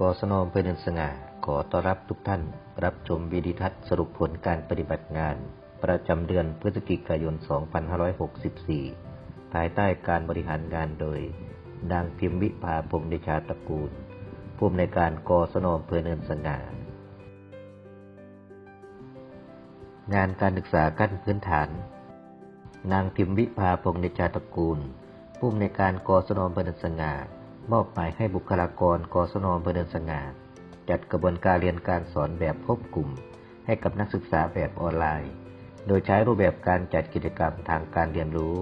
กศนอำเภอเนินสง่า ขอต้อนรับทุกท่าน รับชมวิดีทัศน์สรุปผลการปฏิบัติงาน ประจำเดือนพฤศจิกายน 2564 ภายใต้การบริหารงานโดยดังพิมพ์วิภาพงษ์เดชาตระกูล ผู้อำนวยการกศนอำเภอเนินสง่า งานการศึกษาขั้นพื้นฐาน นางพิมพ์วิภาพงษ์เดชาตระกูล ผู้อำนวยการกศนอำเภอเนินสง่า มอบหมายให้บุคลากรกศนอำเภอเนินสง่าจัดกระบวนการเรียนการสอนแบบพบกลุ่ม ให้กับนักศึกษาแบบออนไลน์ โดยใช้รูปแบบการจัดกิจกรรมทางการเรียนรู้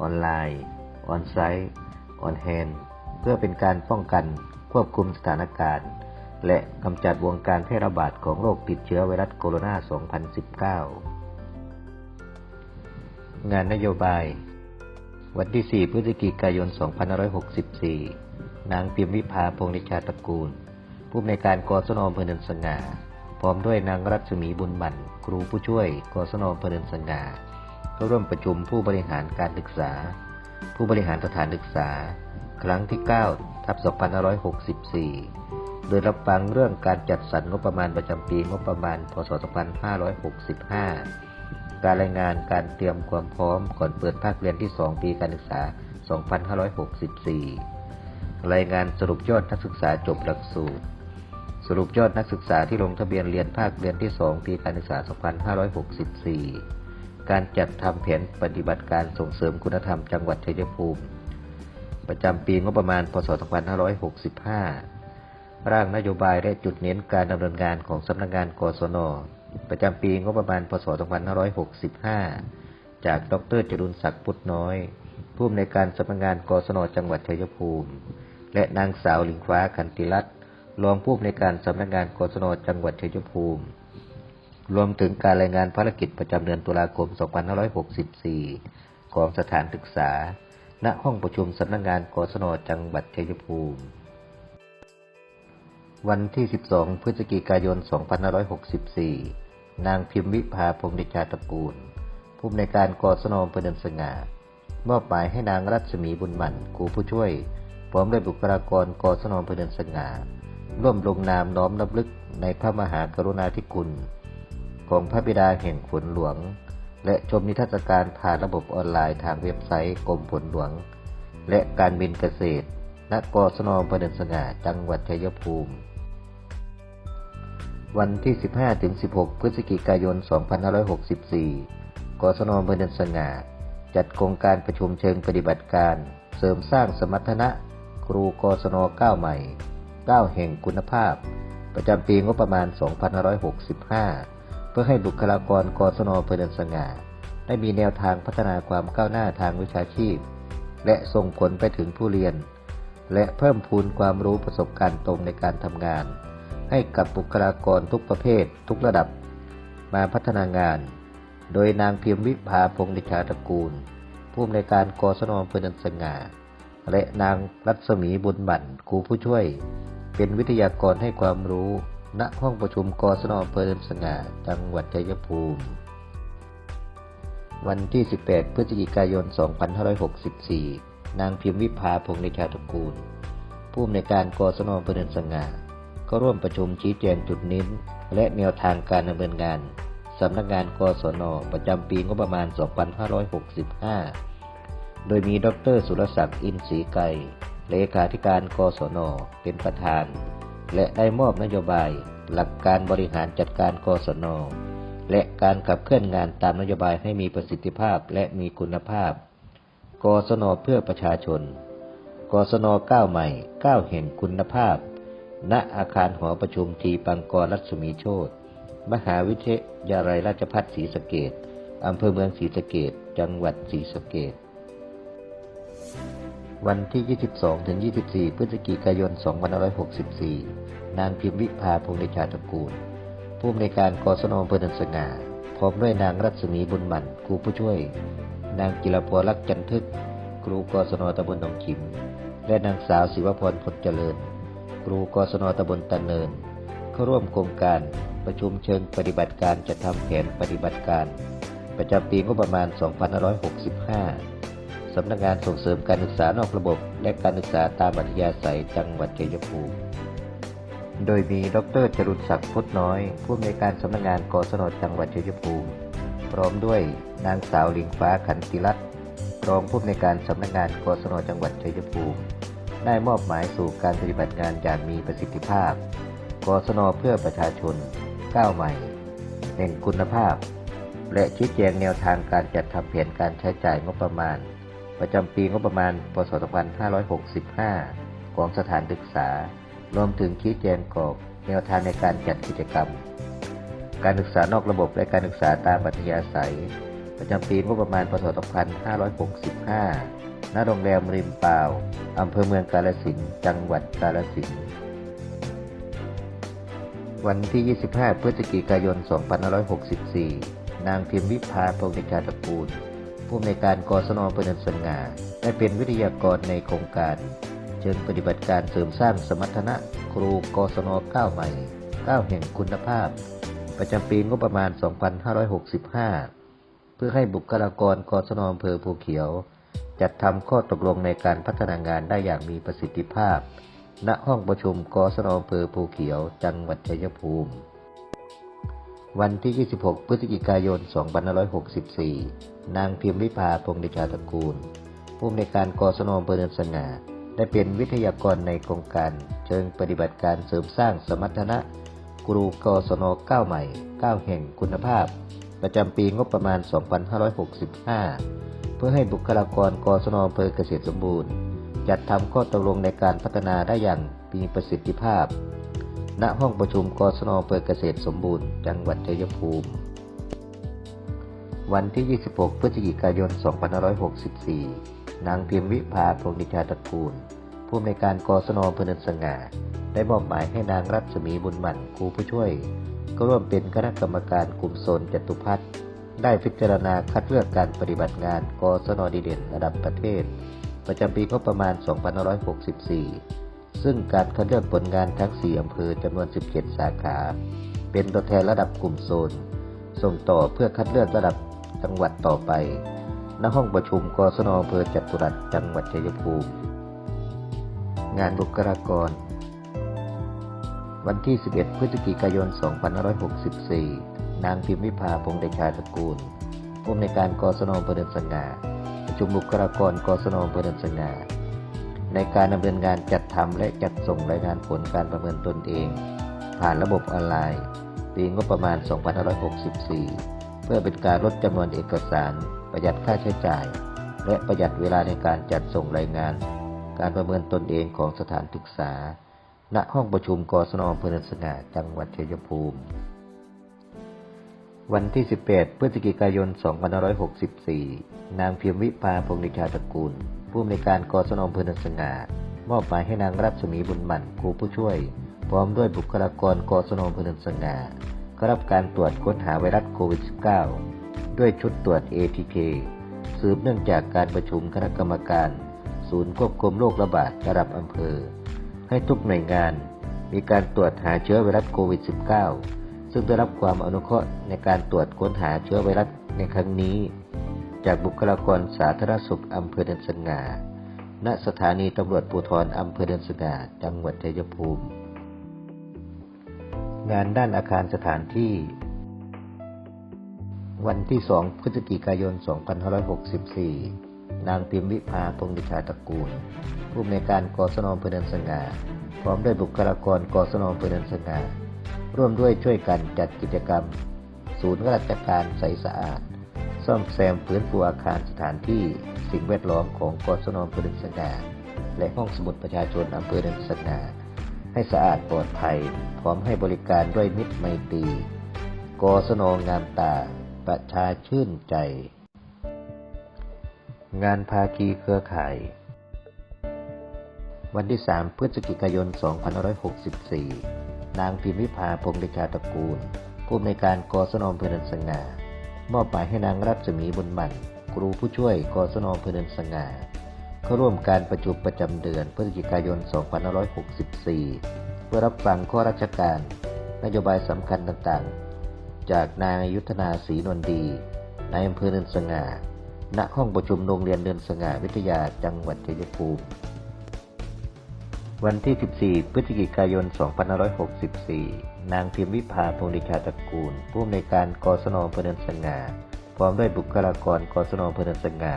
ออนไลน์ ออนไซต์ ออนแฮนเพื่อเป็นการป้องกันควบคุมสถานการณ์ และกำจัดวงการแพร่ระบาดของโรคติดเชื้อไวรัสโคโรนา 2019 งานนโยบาย วันที่ 4 พฤศจิกายน 2564 นางพิมพ์วิภาพงษ์นิชาตระกูล ผู้อำนการกศนอำเภอเนินสง่า พร้อมด้วยนางรัศมีบุญมันครูผู้ช่วยกศนอำเภอเนินสง่าก็ร่วมประชุมผู้บริหารการศึกษา ผู้บริหารสถานศึกษา ครั้งที่ 9 ทับ 2564 โดยรับฟังเรื่องการจัดสรรงบประมาณประจำปีงบประมาณ พศ 2565 การรายงานการเตรียมความพร้อมก่อนเปิดภาคเรียนที่ 2 ปีการศึกษา 2564 รายงานสรุปยอดนักศึกษาจบหลักสูตร สรุปยอดนักศึกษาที่ลงทะเบียนเรียนภาคเรียนที่ 2 ปีการศึกษา 2564 การจัดทำแผนปฏิบัติการส่งเสริมคุณธรรมจังหวัดชัยภูมิ ประจำปีงบประมาณ พศ 2565 ร่างนโยบายและจุดเน้นการดำเนินงานของสำนักงานกศน ประจำปีงบประมาณ พศ 2565 จากดรจรุนศักดิ์พุทธน้อยผู้อำนวยการสำนักงานกศนจังหวัดชัยภูมิ และนางสาวลิงฟ้าขันติรัตน์รองผู้อำนวยการสำนักงานกศนจังหวัดชัยภูมิ รวมถึงการรายงานภารกิจประจำเดือนตุลาคม 2564 ของสถานศึกษา ณ ห้องประชุมสำนักงานกศนจังหวัดชัยภูมิ วันที่ 12 พฤศจิกายน 2564 นางพิมพ์วิภาพงษ์เดชาตระกูล ผู้อำนวยการกศนอำเภอเนินสง่ามอบหมายให้นางรัศมีบุญมันครูผู้ช่วย พร้อมด้วยบุคลากรกศนอำเภอเนินสง่าร่วมลงนามน้อมรำลึกในพระมหากรุณาธิคุณ ของพระบิดาแห่งฝนหลวง และชมนิทรรศการผ่านระบบออนไลน์ทางเว็บไซต์กรมฝนหลวง และการบินเกษตรณกศนอำเภอเนินสง่าจังหวัดชัยภูมิ วันที่ 15-16 พฤศจิกายน 2564 กศนอำเภอเนินสง่าจัดโครงการประชุมเชิงปฏิบัติการ เสริมสร้างสมรรถนะ ครูกศน9ใหม่ 9 แห่งคุณภาพ ประจำปีงบประมาณ 2565 เพื่อให้บุคลากรกศนอเภอเนินสง่า ได้มีแนวทางพัฒนาความก้าวหน้าทางวิชาชีพ และส่งผลไปถึงผู้เรียน และเพิ่มพูนความรู้ประสบการณ์ตรงในการทำงาน ให้กับบุคลากรทุกประเภท ทุกระดับ มาพัฒนางาน โดยนางพิมพ์วิภาพงษ์ดิชาตระกูลผู้อำนวยการกศนอเภอเนินสง่า และนางรัศมีบุญบั่นครูผู้ช่วย เป็นวิทยากรให้ความรู้ ณห้องประชุมกศนอำเภอเนินสง่าจังหวัดชัยภูมิ วันที่ 18 พฤศจิกายน 2564 นางพิมพ์วิภาพงษ์ดิชาตกูล ผู้อำนวยการกศนอำเภอเนินสง่าก็ร่วมประชุมชี้แจงจุดเน้น และแนวทางการดำเนินงานสำนักงานกศนประจำปีงบประมาณ 2565 โดยมีดรสุรศักดิ์อินทรีไกรเลขาธิการกศน เป็นประธาน และได้มอบนโยบาย หลักการบริหารจัดการกศน และการขับเคลื่อนงานตามนโยบายให้มีประสิทธิภาพและมีคุณภาพ กศนเพื่อประชาชน กศน9ใหม่9แห่งคุณภาพ ณอาคารหอประชุมทีปังกรรัศมีโชตมหาวิทยาลัยราชภัฏศรีสะเกดอำเภอเมืองศรีสะเกดจังหวัดศรีสะเกด วันที่ 22 ถึง 24 พฤศจิกายน 2564 นางพิมพ์วิภาพงษ์เดชาตระกูล ผู้อำนวยการกศนอำเภอเนินสง่า พร้อมด้วยนางรัศมีบุญมันครูผู้ช่วย นางจิรพรรักจันทึก ครูกศนตำบลหนองขิม และนางสาวศิวพรพลเจริญ ครูกศนตำบลตะเนิน เข้าร่วมโครงการประชุมเชิงปฏิบัติการจะทำแผนปฏิบัติการ ประจำปีงบประมาณ 2565 สำนักงานส่งเสริมการศึกษานอกระบบ และการศึกษาตามอัธยาศัยจังหวัดชัยภูมิ โดยมีดรจรุนศักดิ์พุทธน้อยผู้อำนวยการสำนักงานกศนจังหวัดชัยภูมิ พร้อมด้วยนางสาวลิงฟ้าขันติรัตน์รองผู้อำนวยการสำนักงานกศนจังหวัดชัยภูมิ ได้มอบหมายสู่การปฏิบัติงานอย่างมีประสิทธิภาพ กศนเพื่อประชาชนก้าวใหม่แห่งคุณภาพ และชี้แจงแนวทางการจัดทำแผนการใช้จ่ายงบประมาณ ประจำปีงบประมาณ พศ 2565 ของสถานศึกษา รวมถึงชี้แจงกรอบแนวทางในการจัดกิจกรรม การศึกษานอกระบบและการศึกษาตามปัธยาศัย ประจำปีงบประมาณ พศ 2565 ณ โรงแรมริมป่าวอำเภอเมืองกาฬสินธุ์ จังหวัดกาฬสินธุ์ วันที่ 25 พฤศจิกายน 2564 นางพิมพ์วิภาพงษ์ชาตระกูล ผู้อำนวยการกศนอำเภอเนินสง่าได้เป็นวิทยากรในโครงการ เชิงปฏิบัติการเสริมสร้างสมรรถนะครูกศน9ใหม่9แห่งคุณภาพ ประจำปีงบประมาณ 2565 เพื่อให้บุคลากรกศนอำเภอภูเขียว จัดทำข้อตกลงในการพัฒนางานได้อย่างมีประสิทธิภาพ ณห้องประชุมกศนอำเภอภูเขียว จังหวัดชัยภูมิ วันที่ 26 พฤศจิกายน 2564 นางพิมพ์วิภาพงษ์เดชาตระกูล ผู้อำนวยการกศนอำเภอเนินสง่าได้เป็นวิทยากรในโครงการเชิงปฏิบัติการเสริมสร้างสมรรถนะครูกศน9ใหม่ 9 แห่งคุณภาพ ประจำปีงบประมาณ 2565 เพื่อให้บุคลากรกศนอำเภอเกษตรสมบูรณ์ จัดทำข้อตกลงในการพัฒนาได้อย่างมีประสิทธิภาพ ณห้องประชุมกศนอำเภอเกษตรสมบูรณ์ จังหวัดชัยภูมิ วันที่ 26 พฤศจิกายน 2564 นางพิมพ์วิภาพงนิชาตระกูล ผู้อำนวยการกศนอำเภอเนินสง่า ได้มอบหมายให้นางรัศมีบุญหมั่นครูผู้ช่วย ก็ร่วมเป็นคณะกรรมการกลุ่มโซนจตุพัฒน์ได้พิจารณาคัดเลือกการปฏิบัติงานกศนดีเด่นระดับประเทศ ประจำปีงบประมาณ 2564 ซึ่งการคัดเลือกผลงานทั้ง 4 อำเภอจำนวน 17 สาขา เป็นตัวแทนระดับกลุ่มโซน ส่งต่อเพื่อคัดเลือกระดับจังหวัดต่อไป ณ ห้องประชุมกศนอำเภอจตุรัสจังหวัดชัยภูมิ งานบุคลากร วันที่ 11 พฤศจิกายน 2564 นางพิมพ์วิภาพงเดชาตระกูลผู้อำนวยการกศนอำเภอเดินสง่าประชุมบุคลากรกศนอำเภอเดินสง่า ในการดำเนินงานจัดทำและจัดส่งรายงานผลการประเมินตนเอง ผ่านระบบออนไลน์ ปีงบประมาณ 2564 เพื่อเป็นการลดจำนวนเอกสาร ประหยัดค่าใช้จ่าย และประหยัดเวลาในการจัดส่งรายงาน การประเมินตนเองของสถานศึกษา ณ ห้องประชุมกศนอำเภอเนินสง่าจังหวัดชัยภูมิ วันที่ 18 พฤศจิกายน 2564 นางพิมวิภาพงนิชาตระกูล ผู้อำนวยการกศนอำเภอเนินสง่ามอบหมายให้นางรัศมีบุญมันครูผู้ช่วย พร้อมด้วยบุคลากรกศนอำเภอเนินสง่าเข้ารับการตรวจค้นหาไวรัสโควิด -19 ด้วยชุดตรวจ ATK สืบเนื่องจากการประชุมคณะกรรมการ ศูนย์ควบคุมโรคระบาดระดับอำเภอ ให้ทุกหน่วยงานมีการตรวจหาเชื้อไวรัสโควิด -19 ซึ่งได้รับความอนุเคราะห์ในการตรวจค้นหาเชื้อไวรัสในครั้งนี้ จากบุคลากรสาธารณสุขอำเภอเดินสง่า ณ สถานีตำรวจภูธรอำเภอเดินสง่า จังหวัดชัยภูมิ งานด้านอาคารสถานที่ วันที่ 2 พฤศจิกายน 2564 นางพิมวิภาพงดิชาตระกูล ผู้อำนวยการกศนอำเภอเดินสง่า พร้อมด้วยบุคลากรกศนอำเภอเดินสง่า ร่วมด้วยช่วยกันจัดกิจกรรม ศูนย์ราชการใสสะอาด ซ่อมแซมฟื้นฟูอาคารสถานที่สิ่งแวดล้อมของกศนอำเภอเดินสงาและห้องสมุดประชาชนอำเภอเดินสงาให้สะอาดปลอดภัย พร้อมให้บริการด้วยมิตรไมตรีกศนงามตา ประชาชื่นใจ งานภาคีเครือข่าย วันที่ 3 พฤศจิกายน 2564 นางพิมพิพาพงษ์เดชาตระกูล ผู้อำนวยการกศนอำเภอเนินสง่า มอบหมายให้นางรัศมีบุญมันครูผู้ช่วยกศนอำเภอเนินสง่าเข้าร่วมการประชุมประจำเดือนพฤศจิกายน 2564 เพื่อรับฟังข้อราชการ นโยบายสำคัญต่างๆ จากนางยุทธนาศรีนวลดีนายอำเภอเนินสง่าณห้องประชุมโรงเรียนเนินสง่าวิทยาจังหวัดชัยภูมิ วันที่ 14 พฤศจิกายน 2564 นางพิมวิภาพงษ์ดิชาตระกูล ผู้อำนวยการกศนอำเภอเนินสง่า พร้อมด้วยบุคลากรกศนอำเภอเนินสง่า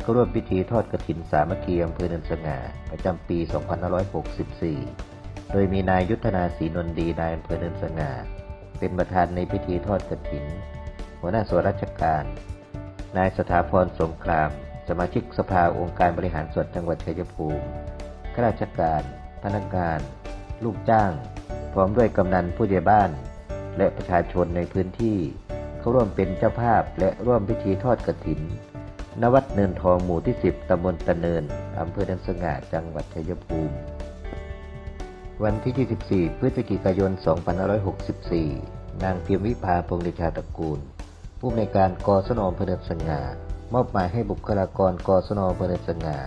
เข้าร่วมพิธีทอดกฐินสามัคคีอำเภอเนินสง่า ประจำปี 2564 โดยมีนายยุทธนาศรีนนดีนายอำเภอเนินสง่า เป็นประธานในพิธีทอดกฐิน หัวหน้าส่วนราชการ นายสถาพรสงคราม สมาชิกสภาองค์การบริหารส่วนจังหวัดชัยภูมิ ข้าราชการ พนักงาน ลูกจ้าง พร้อมด้วยกำนันผู้ใหญ่บ้าน และประชาชนในพื้นที่เข้าร่วมเป็นเจ้าภาพและร่วมพิธีทอดกฐิน ณ วัดเนินทองหมู่ที่ 10 ตำบลตะเนิน อำเภอเนินสง่า จังหวัดชัยภูมิ วันที่ 24 พฤศจิกายน 2564 นางพิมวิภาพงษ์ชาตระกูล ผู้อำนวยการกศนอำเภอเนินสง่ามอบหมายให้บุคลากรกศนอำเภอเนินสง่า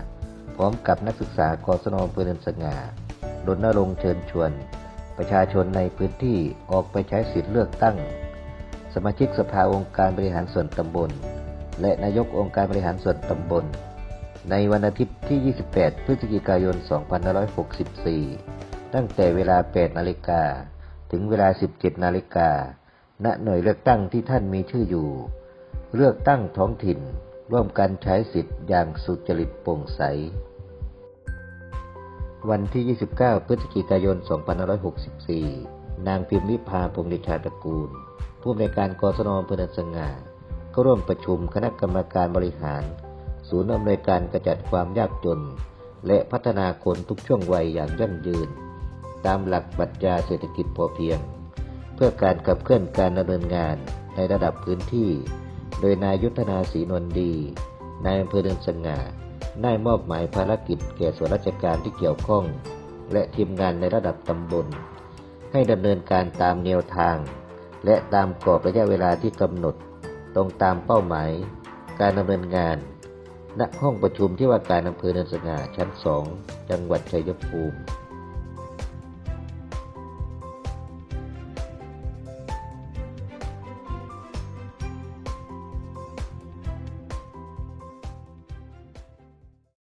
ร้อมกับนักศึกษากศนอำเภอเนินสง่ารณรงค์เชิญชวน ประชาชนในพื้นที่ออกไปใช้สิทธิเลือกตั้ง สมาชิกสภาองค์การบริหารส่วนตำบล และนายกองค์การบริหารส่วนตำบล ในวันอาทิตย์ที่ 28 พฤศจิกายน 2564 ตั้งแต่เวลา 8 นาฬิกา ถึงเวลา 17 นาฬิกา ณ หน่วยเลือกตั้งที่ท่านมีชื่ออยู่ เลือกตั้งท้องถิ่นร่วมกันใช้สิทธิ์อย่างสุจริตโปร่งใส วันที่ 29 พฤศจิกายน 2564 นางพิมวิภาพงษ์เดชาตระกูล ผู้อำนวยการกศนอำเภอเนินสง่าก็ร่วมประชุมคณะกรรมการบริหาร ศูนย์อำนวยการกระจัดความยากจน และพัฒนาคนทุกช่วงวัยอย่างยั่งยืน ตามหลักปรัชญาเศรษฐกิจพอเพียง เพื่อการขับเคลื่อนการดำเนินงานในระดับพื้นที่ โดยนายยุทธนาศรีนวลดี นายอำเภอเดินสง่า ได้มอบหมายภารกิจแก่ส่วนราชการที่เกี่ยวข้อง และทีมงานในระดับตำบล ให้ดำเนินการตามแนวทาง และตามกรอบระยะเวลาที่กำหนด ตรงตามเป้าหมาย การดำเนินงาน ณห้องประชุมที่ว่าการอำเภอเนินสง่าชั้น2จังหวัดชัยภูมิ